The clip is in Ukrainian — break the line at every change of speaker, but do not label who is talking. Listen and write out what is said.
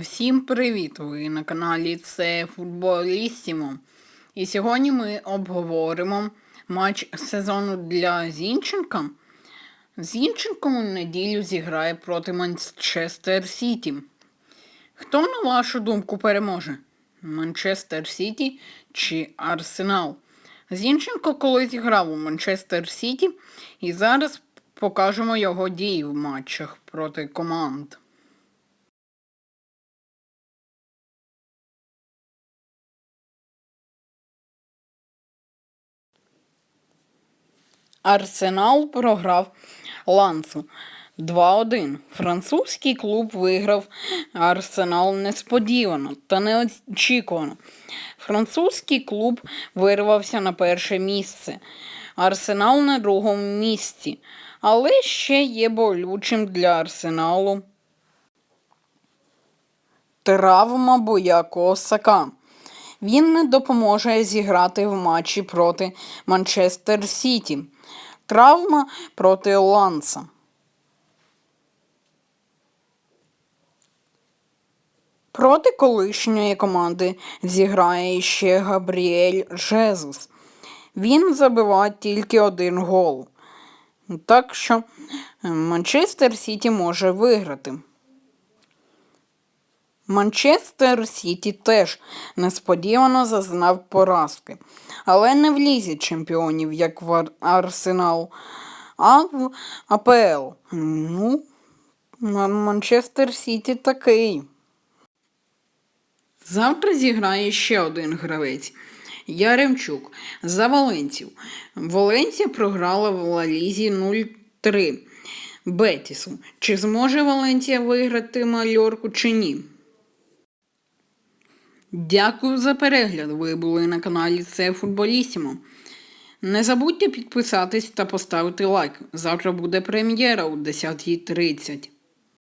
Всім привіт! Ви на каналі Це Футболісімо. І сьогодні ми обговоримо матч сезону для Зінченка. Зінченко у неділю зіграє проти Манчестер Сіті. Хто, на вашу думку, переможе? Манчестер Сіті чи Арсенал? Зінченко колись грав у Манчестер Сіті і зараз покажемо його дії в матчах проти команд. Арсенал програв Лансу 2-1. Французький клуб виграв Арсенал несподівано та неочікувано. Французький клуб вирвався на перше місце. Арсенал на другому місці. Але ще є болючим для Арсеналу травма Буяко Сака. Він не допоможе зіграти в матчі проти Манчестер Сіті. Травма проти Ланса. Проти колишньої команди зіграє ще Габріель Жезус. Він забиває тільки один гол. Так що е, Манчестер Сіті може виграти. Манчестер Сіті теж несподівано зазнав поразки, але не в лізі чемпіонів, як в Арсенал, а в АПЛ. Ну, Манчестер Сіті такий. Завтра зіграє ще один гравець. Яремчук за Валенців. Валенція програла в Лалізі 0-3 Бетісу. Чи зможе Валенція виграти мальорку чи ні? Дякую за перегляд. Ви були на каналі Це Футболісімо. Не забудьте підписатись та поставити лайк. Завтра буде прем'єра о 10.30.